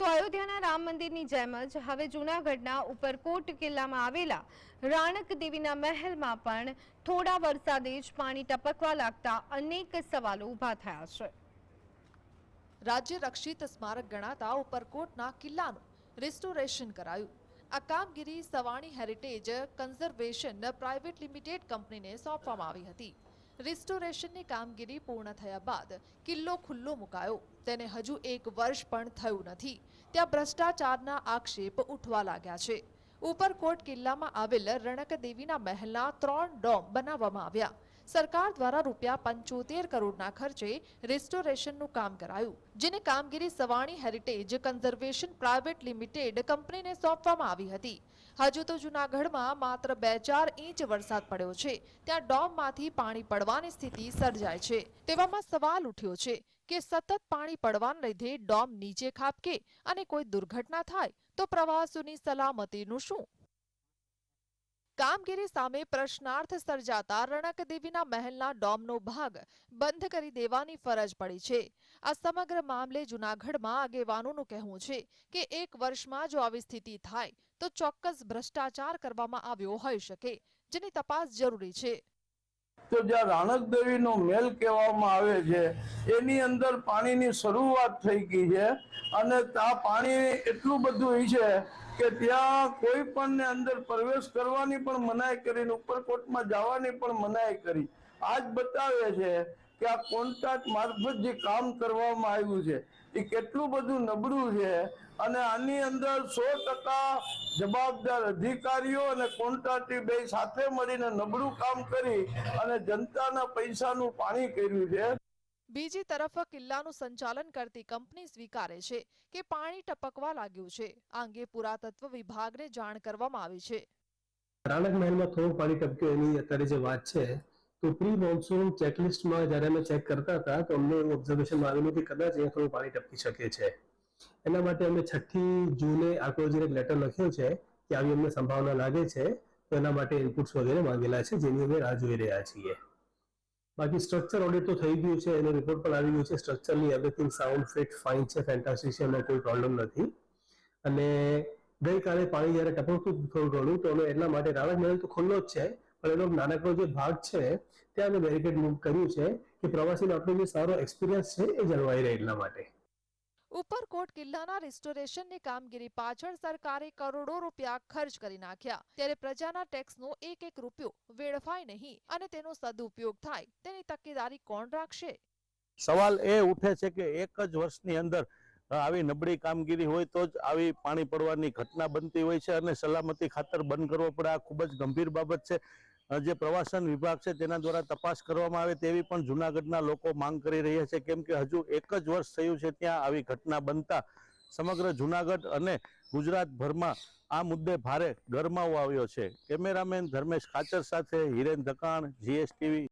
તો અયોધ્યાના રામ મંદિરની જેમ જ હવે જૂનાગઢના ઉપરકોટ કિલ્લામાં આવેલા રાણક દેવીના મહેલમાં પણ થોડા વરસાદે જ પાણી ટપકવા લાગતા અનેક સવાલો ઊભા થયા છે. રાજ્ય રક્ષિત સ્મારક ગણાતા ઉપરકોટના કિલ્લાનું રિસ્ટોરેશન કરાયું. આ કામગીરી Savani heritage conservation private limited કંપનીને સોંપવામાં આવી હતી. રિસ્ટોરેશનની કામગીરી પૂર્ણ થયા બાદ કિલ્લો ખુલ્લો મુકાયો. તેને હજુ એક વર્ષ પણ થયું નથી. ત્યાં ભ્રષ્ટાચારના આક્ષેપ ઉઠવા લાગ્યા છે. ઉપરકોટ કિલ્લામાં આવેલ રણકદેવીના મહેલના ત્રણ ડોમ બનાવવામાં આવ્યા. સરકાર દ્વારા રૂપિયા પંચોતેર કરોડના ખર્ચે રેસ્ટોરેશનનું કામ કરાયું, જેની કામગીરી Savani heritage conservation private limited કંપનીને સોંપવામાં આવી હતી. હજુ તો જૂનાગઢમાં માત્ર બે ચાર ઇંચ વરસાદ પડ્યો છે, ત્યાં ડોમમાંથી પાણી પડવાની સ્થિતિ સર્જાય છે. તેવામાં સવાલ ઉઠ્યો છે કે સતત પાણી પડવાના લીધે ડોમ નીચે ખાબકે અને કોઈ દુર્ઘટના થાય, તો પ્રવાસીઓની સલામતીનું શું? કામગીરી સામે પ્રશ્નાર્થ સર્જાતા રણક દેવીના મહેલના ડોમનો ભાગ બંધ કરી દેવાની ફરજ પડી છે. આ સમગ્ર મામલે જૂનાગઢમાં આગેવાનોનું કહેવું છે કે એક વર્ષમાં જો આવી સ્થિતિ થાય, તો ચોક્કસ ભ્રષ્ટાચાર કરવામાં આવ્યો હોઈ શકે, જેની તપાસ જરૂરી છે. તો જ્યાં રાણક દેવીનો મેલ કહેવામાં આવે છે, એની અંદર પાણીની શરૂઆત થઈ ગઈ છે અને ત્યાં પાણી એટલું બધું છે કે ત્યાં કોઈ પણ ને અંદર પ્રવેશ કરવાની પણ મનાઈ કરીને ઉપરકોટમાં જવાની પણ મનાઈ કરી. આજ બતાવે છે કે આ કોન્ટ્રાક્ટ મારફત જે કામ કરવામાં આવ્યું છે એ કેટલું બધું નબળું છે અને આની અંદર સો ટકા જવાબદાર અધિકારીઓ અને કોન્ટ્રાક્ટી બે સાથે મળીને નબળું કામ કરી અને જનતાના પૈસાનું પાણી કર્યું છે. બીજી તરફ કિલ્લાનું સંચાલન કરતી કંપની સ્વીકારે છે કે પાણી ટપકવા લાગ્યું છે. આ અંગે પુરાતત્વ વિભાગને જાણ કરવામાં આવી છે. રાણક મહેલમાં થોડું પાણી ટપક્યું એની અત્યારે જે વાત છે તો પ્રી મોન્સૂન ચેકલિસ્ટમાં જ્યારે અમે ચેક કરતા હતા, તો અમને એવું ઓબ્ઝર્વેશનમાં આવેલું કે કદાચ અહીંયા થોડું પાણી ટપકી શકે છે. એના માટે અમે છઠ્ઠી જૂને આર્કોલોજીને લેટર લખ્યો છે, કે આવી અમને સંભાવના લાગે છે, તો એના માટે ઇનપુટ્સ વગેરે માંગેલા છે, જેની અમે રાહ જોઈ રહ્યા છીએ. બાકી સ્ટ્રક્ચર ઓડિટ તો થઈ ગયું છે, એનો રિપોર્ટ પણ આવી ગયો છે. સ્ટ્રક્ચરની એવરીથિંગ સાઉન્ડ ફિટ ફાઇન છે ફેન્ટાસ્ટિક છે, એમાં કોઈ પ્રોબ્લેમ નથી. અને ગઈકાલે પાણી જ્યારે ટપકતું થોડું ઘણું, તો અમે એટલા માટે રાણક મહેલ તો ખુલ્લો જ છે. પણ એનો નાનકડો જે ભાગ છે ત્યાં અમે બેરિકેડ મૂવ કર્યું છે કે પ્રવાસીનો આપણો જે સારો એક્સપિરિયન્સ છે એ જળવાઈ રહે એટલા માટે. ઉપરકોટ કિલ્લાના રિસ્ટોરેશનની કામગીરી પાછળ સરકારે કરોડો રૂપિયા ખર્ચ કરી નાખ્યા. ત્યારે પ્રજાના ટેક્સનો એક એક રૂપિયો વેડફાય નહીં અને તેનો સદુપયોગ થાય. તેની તકેદારી કોણ રાખશે? સવાલ એ ઉઠે છે કે એક જ વર્ષની અંદર આવી નબળી કામગીરી હોય તો જ આવી પાણી પડવાની ઘટના બનતી હોય છે અને સલામતી ખાતર બંધ કરવો પડે. આ ખૂબ જ ગંભીર બાબત છે. જે પ્રવાસન વિભાગ છે તેના દ્વારા તપાસ કરવામાં આવે તેવી પણ જુનાગઢના લોકો માંગ કરી રહ્યા છે. કેમ કે હજુ એક જ વર્ષ થયું છે ત્યાં આવી ઘટના બનતા સમગ્ર જુનાગઢ અને ગુજરાતભરમાં આ મુદ્દે ભારે ગરમાવો આવ્યો છે. કેમેરામેન ધર્મેશ ખાચર સાથે હિરેન ધકાણ, જીએસટીવી